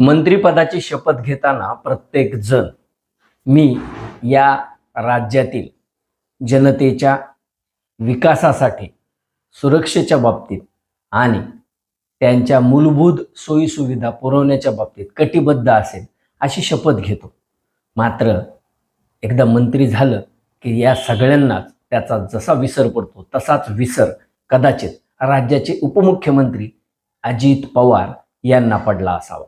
मंत्रिपदाची शपथ घेताना प्रत्येक जण मी या राज्यातील जनतेच्या विकासासाठी सुरक्षेच्या बाबतीत आणि त्यांच्या मूलभूत सोयीसुविधा पुरवण्याच्या बाबतीत कटिबद्ध असेल अशी शपथ घेतो. मात्र एकदा मंत्री झालं की या सगळ्यांनाच त्याचा जसा विसर पडतो तसाच विसर कदाचित राज्याचे उपमुख्यमंत्री अजित पवार यांना पडला असावा.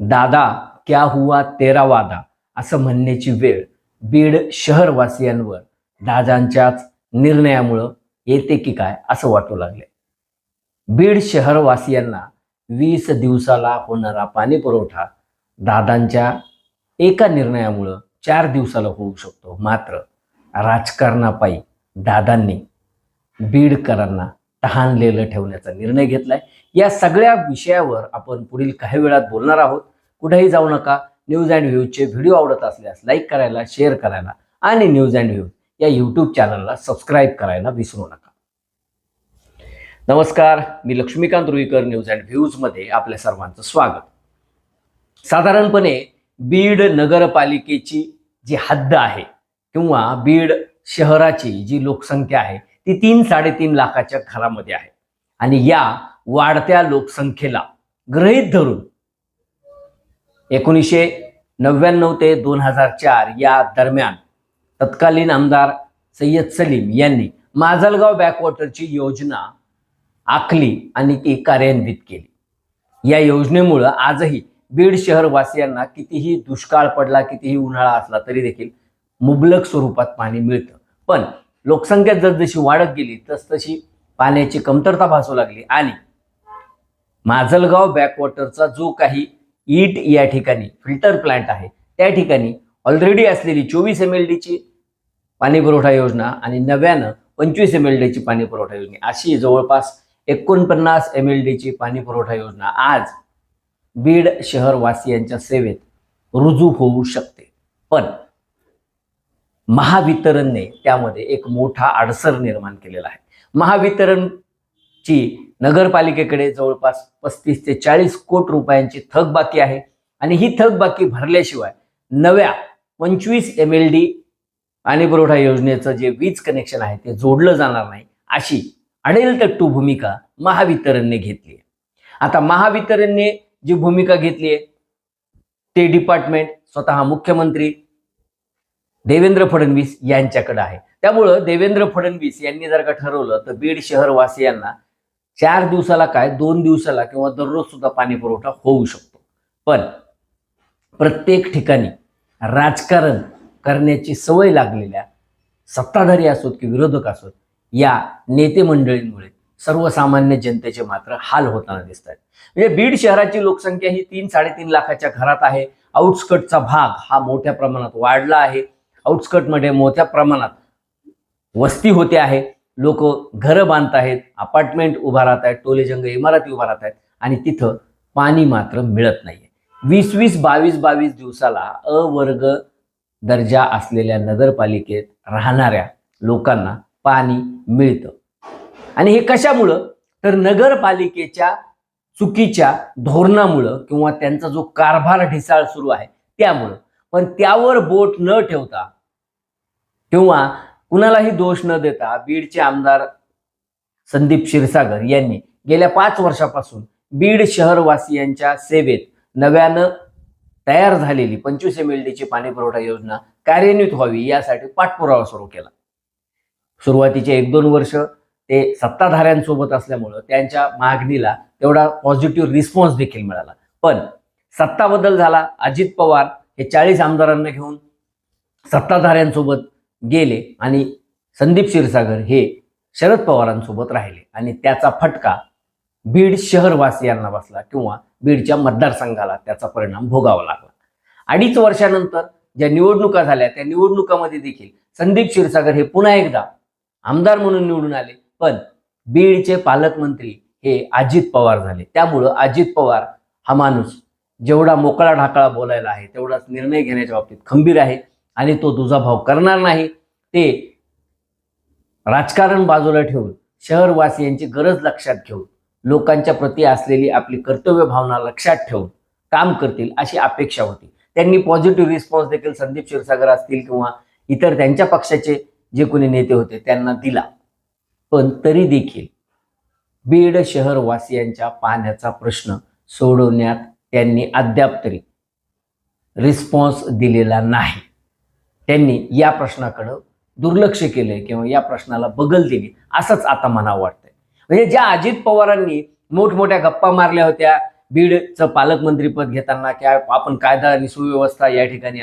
दादा क्या हुआ तेरा वादा? असं म्हणण्याची वेळ बीड शहरवासियांवर दादांच्याच निर्णयामुळं येते की काय असं वाटू लागले बीड शहरवासियांना वीस दिवसाला होणारा पाणी पुरवठा दादांच्या एका निर्णयामुळं चार दिवसाला होऊ शकतो. मात्र राजकारणापायी दादांनी बीडकरांना तहानलेलं ठेवण्याचा निर्णय घेतलाय. या सगळ्या विषयावर आपण पुढील काही वेळात बोलणार आहोत. कुठेही जाऊ नका. न्यूज अँड व्ह्यूजचे व्हिडिओ आवडत असल्यास लाईक करायला शेअर करायला आणि न्यूज अँड व्ह्यूज या यूट्यूब चॅनलला सबस्क्राईब करायला विसरू नका. नमस्कार. मी लक्ष्मीकांत रुईकर न्यूज अँड व्ह्यूजमध्ये आपल्या सर्वांचं स्वागत. साधारणपणे बीड नगरपालिकेची जी हद्द आहे किंवा बीड शहराची जी लोकसंख्या आहे ती तीन साडेतीन लाखाच्या घरामध्ये आहे. आणि या वाढत्या लोकसंख्येला गृहीत धरून. एकोणीसशे नव्याण्णव ते दोन हजार चार या दरम्यान तत्कालीन आमदार सय्यद सलीम यांनी माजलगाव बॅकवॉटरची योजना आखली आणि ती कार्यान्वित केली. या योजनेमुळं आजही बीड शहरवासियांना कितीही दुष्काळ पडला कितीही उन्हाळा असला तरी देखील मुबलक स्वरूपात पाणी मिळतं. पण लोकसंख्या जसजशी वाढत गेली तसतशी पाण्याची कमतरता भासू लागली आणि माजलगाव बॅकवॉटरचा जो काही ईट या ठिकाणी फिल्टर प्लांट आहे त्या ठिकाणी ऑलरेडी असलेली चोवीस एम एल डीची पाणी पुरवठा योजना आणि नव्यानं पंचवीस एम एल डीची पाणी पुरवठा योजना. अशी जवळपास एकोणपन्नास एम एल डीची पाणीपुरवठा योजना आज बीड शहरवासियांच्या सेवेत रुजू होऊ शकते. पण महावितरणने त्यामध्ये एक मोठा अडसर निर्माण केलेला आहे. महावितरणची नगरपालिकेकडे जवळपास पस्तीस ते चाळीस कोटी रुपयांची थकबाकी आहे. आणि ही थकबाकी भरल्याशिवाय नव्या पंचवीस एम एल डी पाणी पुरवठा योजनेचं जे वीज कनेक्शन आहे ते जोडलं जाणार नाही अशी अडेलतट्टू भूमिका महावितरणने घेतली आहे. आता महावितरणने जी भूमिका घेतली आहे ते डिपार्टमेंट स्वतः मुख्यमंत्री देवेंद्र फडणवीस यांच्याकडे आहे. त्यामुळं देवेंद्र फडणवीस यांनी जर का ठरवलं तर बीड शहरवासियांना चार दिवसाला काय? दोन दिवसाला किंवा दररोज सुद्धा पाणी पुरवठा होऊ शकतो. पण प्रत्येक ठिकाणी राजकारण करण्याची सवय लागलेल्या सत्ताधारी असोत की विरोधक असोत या नेते मंडळींमुळे सर्वसामान्य जनतेचे मात्र हाल होताना दिसत आहेत म्हणजे बीड शहराची लोकसंख्या ही तीन साडेतीन लाखाच्या घरात आहे. आउटस्कटचा भाग हा मोठ्या प्रमाणात वाढला आहे. आउटस्कटमध्ये मोठ्या प्रमाणात वस्ती होते आहे. लोक घरं बांधत आहेत अपार्टमेंट उभा राहत आहेत टोलेजंग इमारती उभा राहत आहेत आणि तिथं पाणी मात्र मिळत नाहीये. वीस वीस बावीस बावीस दिवसाला अवर्ग दर्जा असलेल्या नगरपालिकेत राहणाऱ्या लोकांना पाणी मिळतं. आणि हे कशामुळं? तर नगरपालिकेच्या चुकीच्या धोरणामुळं किंवा त्यांचा जो कारभार ढिसाळ सुरू आहे त्यामुळं. पण त्यावर बोट न ठेवता किंवा कुणालाही दोष न देता बीडचे आमदार संदीप क्षीरसागर यांनी गेल्या पाच वर्षापासून बीड शहरवासियांच्या सेवेत नव्यानं तयार झालेली पंचवीस एम एल डीची पाणी पुरवठा योजना कार्यान्वित व्हावी यासाठी पाठपुरावा सुरू केला. सुरुवातीचे एक दोन वर्ष ते सत्ताधाऱ्यांसोबत असल्यामुळं त्यांच्या मागणीला तेवढा पॉझिटिव्ह रिस्पॉन्स देखील मिळाला. पण सत्ता बदल झाला. अजित पवार हे चाळीस आमदारांना घेऊन सत्ताधाऱ्यांसोबत गेले आणि संदीप क्षीरसागर हे शरद पवारांसोबत राहिले. आणि त्याचा फटका बीड शहरवासियांना बसला किंवा बीडच्या मतदारसंघाला त्याचा परिणाम भोगावा लागला. अडीच वर्षानंतर ज्या निवडणुका झाल्या त्या निवडणुकामध्ये देखील संदीप क्षीरसागर हे पुन्हा एकदा आमदार म्हणून निवडून आले. पण बीडचे पालकमंत्री हे अजित पवार झाले. त्यामुळं अजित पवार हा माणूस जेवढा मोकळा ढाकळा बोलायला आहे तेवढाच निर्णय घेण्याच्या बाबतीत खंबीर आहे. आणि तो तुझा भाव करणार नाही. ते राजकारण बाजूला ठेवून शहरवासियांची गरज लक्षात घेऊन लोकांच्या प्रती असलेली आपली कर्तव्य भावना लक्षात ठेवून काम करतील अशी अपेक्षा होती. त्यांनी पॉझिटिव्ह रिस्पॉन्स देखील संदीप क्षीरसागर असतील किंवा इतर त्यांच्या पक्षाचे जे कोणी नेते होते त्यांना दिला. पण तरी देखील बीड शहरवासियांच्या पाण्याचा प्रश्न सोडवण्यात त्यांनी अद्याप तरी रिस्पॉन्स दिलेला नाही. त्यांनी या प्रश्नाकडं दुर्लक्ष केलंय किंवा या प्रश्नाला बगल दिली. असंच आता मला वाटतंय. म्हणजे ज्या अजित पवारांनी मोठमोठ्या गप्पा मारल्या होत्या बीडचं पालकमंत्रीपद घेताना की आपण कायदा आणि सुव्यवस्था या ठिकाणी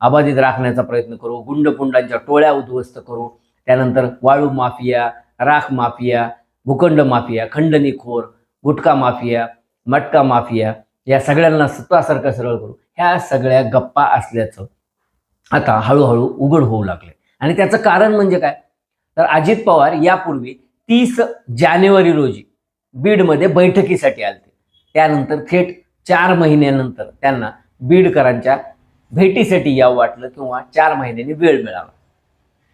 अबाधित राखण्याचा प्रयत्न करू गुंडपुंडांच्या टोळ्या उद्ध्वस्त करू त्यानंतर वाळू माफिया राख माफिया भूखंड माफिया खंडणीखोर गुटखा माफिया मटका माफिया या सगळ्यांना सत्वासारखं सरळ करू. ह्या सगळ्या गप्पा असल्याचं आता हळूहळू उघड होऊ लागले. आणि त्याचं कारण म्हणजे काय? तर अजित पवार यापूर्वी तीस जानेवारी रोजी बीडमध्ये बैठकीसाठी आलते. त्यानंतर थेट चार महिन्यानंतर त्यांना बीडकरांच्या भेटीसाठी यावं वाटलं किंवा चार महिन्यांनी वेळ मिळाला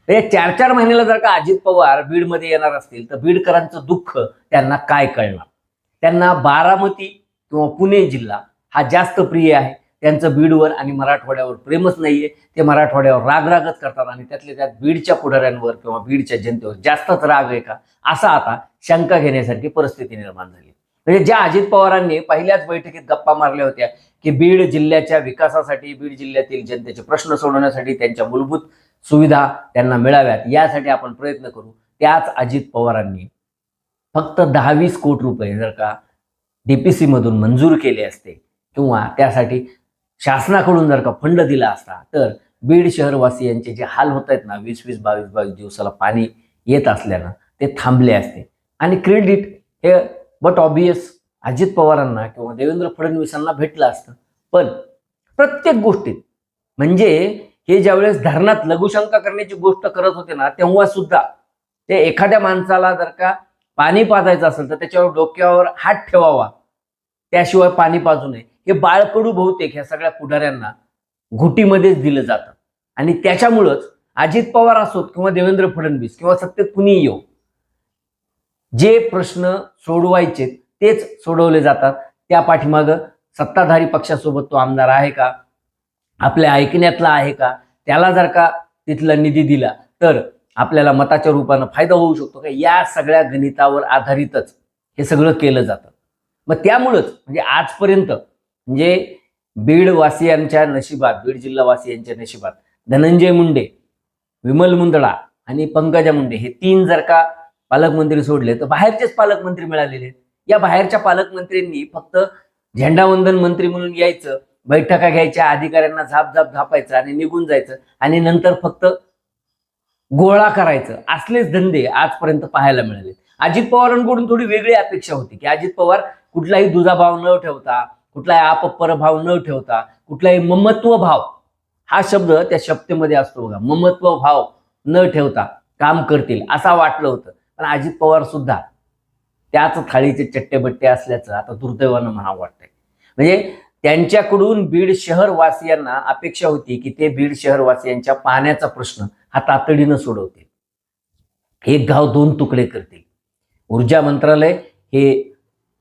तर या चार चार महिन्याला जर का अजित पवार बीडमध्ये येणार असतील तर बीडकरांचं दुःख त्यांना काय कळणार? त्यांना बारामती किंवा पुणे जिल्हा हा जास्त प्रिय आहे. त्यांचं बीडवर आणि मराठवाड्यावर प्रेमच नाहीये. ते मराठवाड्यावर रागरागच करतात आणि त्यातल्या त्यात बीडच्या पुढाऱ्यांवर किंवा बीडच्या जनतेवर जास्तच राग आहे का? असा आता शंका घेण्यासारखी परिस्थिती निर्माण झाली. म्हणजे ज्या अजित पवारांनी पहिल्याच बैठकीत गप्पा मारल्या होत्या की बीड जिल्ह्याच्या विकासासाठी बीड जिल्ह्यातील जनतेचे प्रश्न सोडवण्यासाठी त्यांच्या मूलभूत सुविधा त्यांना मिळाव्यात यासाठी आपण प्रयत्न करू. त्याच अजित पवारांनी फक्त दहावीस कोटी रुपये जर का डीपीसी मधून मंजूर केले असते किंवा त्यासाठी शासनाकडून जर का फंड दिला असता तर बीड शहरवासियांचे जे हाल होत आहेत ना वीस वीस बावीस बावीस दिवसाला पाणी येत असल्यानं ते थांबले असते. आणि क्रेडिट हे बट ऑबियस अजित पवारांना किंवा देवेंद्र फडणवीसांना भेटलं असतं. पण प्रत्येक गोष्टीत म्हणजे हे ज्यावेळेस धरणात लघुशंका करण्याची गोष्ट करत होते ना तेव्हा सुद्धा ते एखाद्या माणसाला जर का पाणी पाजायचं असेल तर त्याच्यावर डोक्यावर हात ठेवावा. त्याशिवाय पाणी पाजू नये. हे बाळकडू बहुतेक ह्या सगळ्या पुढाऱ्यांना घुटीमध्येच दिलं जातं. आणि त्याच्यामुळंच अजित पवार असोत किंवा देवेंद्र फडणवीस किंवा सत्तेत कुणीही येऊ जे प्रश्न सोडवायचे तेच सोडवले जातात. त्या पाठीमागं सत्ताधारी पक्षासोबत तो आमदार आहे का? आपल्या ऐकण्यातला आहे का? त्याला जर का तिथला निधी दिला तर आपल्याला मताच्या रूपानं फायदा होऊ शकतो का? या सगळ्या गणितावर आधारितच हे सगळं केलं जातं. मग त्यामुळंच म्हणजे आजपर्यंत म्हणजे बीडवासियांच्या नशिबात बीड जिल्हावासियांच्या नशिबात धनंजय मुंडे विमल मुंदडा आणि पंकजा मुंडे हे तीन जर का पालकमंत्री सोडले तर बाहेरचेच पालकमंत्री मिळालेले आहेत. या बाहेरच्या पालकमंत्र्यांनी फक्त झेंडावंदन मंत्री म्हणून यायचं बैठका घ्यायच्या अधिकाऱ्यांना झाप झाप झापायचं आणि निघून जायचं आणि नंतर फक्त गोळा करायचं. असलेच धंदे आजपर्यंत पाहायला मिळाले अजित पवारांकडून थोडी वेगळी अपेक्षा होती की अजित पवार कुठलाही दुजाभाव न ठेवता कुठलाही अपपरभाव न ठेवता कुठलाही ममत्व भाव हा शब्द त्या शब्देमध्ये असतो बघा. ममत्व भाव न ठेवता काम करतील असा वाटलं होतं. पण अजित पवार सुद्धा त्याच थाळीचे चट्टेबट्टे असल्याचं आता दुर्दैवानं म्हणावं वाटतंय. म्हणजे त्यांच्याकडून बीड शहरवासियांना अपेक्षा होती की ते बीड शहरवासियांच्या पाण्याचा प्रश्न हा तातडीनं सोडवतील. एक गाव दोन तुकडे करतील. ऊर्जा मंत्रालय हे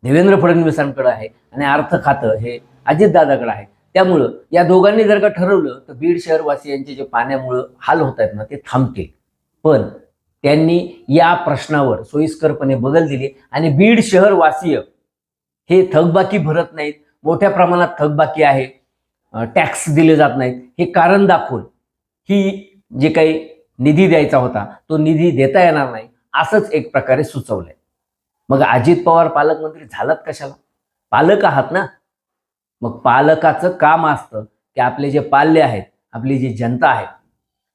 देवेंद्र फडणवीसांकडे आहे आणि अर्थ खातं हे अजितदादाकडे आहे. त्यामुळं या दोघांनी जर का ठरवलं तर बीड शहरवासियांचे जे पाण्यामुळं हाल होत आहेत ना ते थांबतील. पण त्यांनी या प्रश्नावर सोयीस्करपणे बगल दिली आणि बीड शहरवासीय हे थकबाकी भरत नाहीत. मोठ्या प्रमाणात थकबाकी आहे. टॅक्स दिले जात नाहीत. हे कारण दाखवून ही जे काही निधी द्यायचा होता तो निधी देता येणार नाही असंच एक प्रकारे सुचवलंय. मग अजित पवार पालकमंत्री झालात कशाला? पालक आहात ना? मग पालकाचं काम असतं की आपले जे पाल्य आहेत आपली जी जनता आहे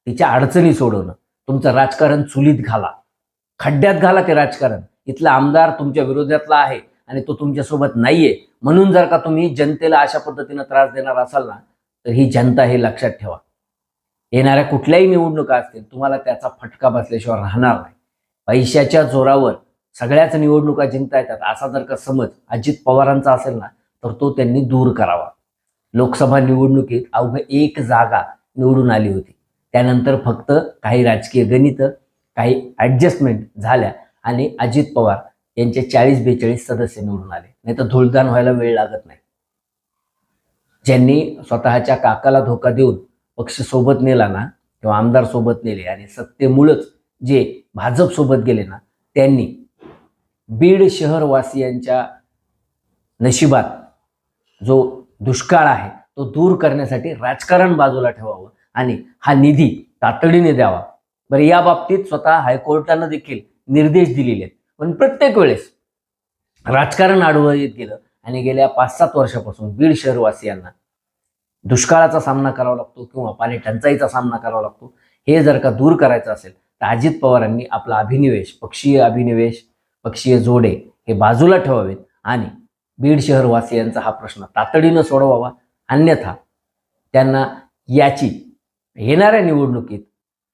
तिच्या अडचणी सोडवणं. तुमचं राजकारण चुलीत घाला. खड्ड्यात घाला ते राजकारण. इथला आमदार तुमच्या विरोधातला आहे आणि तो तुमच्यासोबत नाहीये. म्हणून जर का तुम्ही जनतेला अशा पद्धतीनं त्रास देणार असाल ना तर ही जनता हे लक्षात ठेवा. येणाऱ्या कुठल्याही निवडणुका असतील तुम्हाला त्याचा फटका बसल्याशिवाय राहणार नाही. पैशाच्या जोरावर सगळ्याच निवडणुका जिंकता येतात. असा जर का समज अजित पवारांचा असेल ना तर तो त्यांनी दूर करावा. लोकसभा निवडणुकीत अवघ एक जागा निवडून आली होती. त्यानंतर फक्त काही राजकीय गणित काही ॲडजस्टमेंट झाल्या आणि अजित पवार यांचे चाळीस बेचाळीस सदस्य निवडून आले. नाही तर धुळदान व्हायला वेळ लागत नाही. ज्यांनी स्वतःच्या काकाला धोका देऊन पक्ष सोबत नेला ना किंवा आमदार सोबत नेले आणि सत्तेमुळंच जे भाजप सोबत गेले ना त्यांनी बीड शहरवासियांच्या नशिबात जो दुष्काळ आहे तो दूर करण्यासाठी राजकारण बाजूला ठेवावं आणि हा निधी तातडीने द्यावा. बरं या बाबतीत स्वतः हायकोर्टानं देखील निर्देश दिलेले आहेत. पण प्रत्येक वेळेस राजकारण आडवं येत गेलं आणि गेल्या पाच सात वर्षापासून बीड शहरवासियांना दुष्काळाचा सामना करावा लागतो किंवा पाणी टंचाईचा सामना करावा लागतो. हे जर का दूर करायचं असेल तर अजित पवारांनी आपला अभिनिवेश पक्षीय अभिनिवेश पक्षीय जोडे हे बाजूला ठेवावेत आणि बीड शहरवासियांचा हा प्रश्न तातडीनं सोडवावा. अन्यथा त्यांना याची येणाऱ्या निवडणुकीत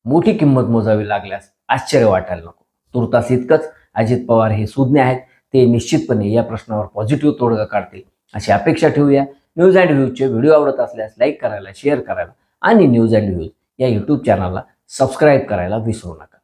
मोठी किंमत मोजावी लागल्यास आश्चर्य वाटायला नको. तुर्तास इतकंच अजित पवार हे सुज्ञ आहेत. ते निश्चितपणे या प्रश्नावर पॉझिटिव्ह तोडगा काढतील. अशी अपेक्षा ठेवूया. न्यूज अँड व्ह्यूजचे व्हिडिओ आवडत असल्यास लाईक करायला शेअर करायला आणि न्यूज अँड व्ह्यूज या यूट्यूब चॅनलला सबस्क्राईब करायला विसरू नका.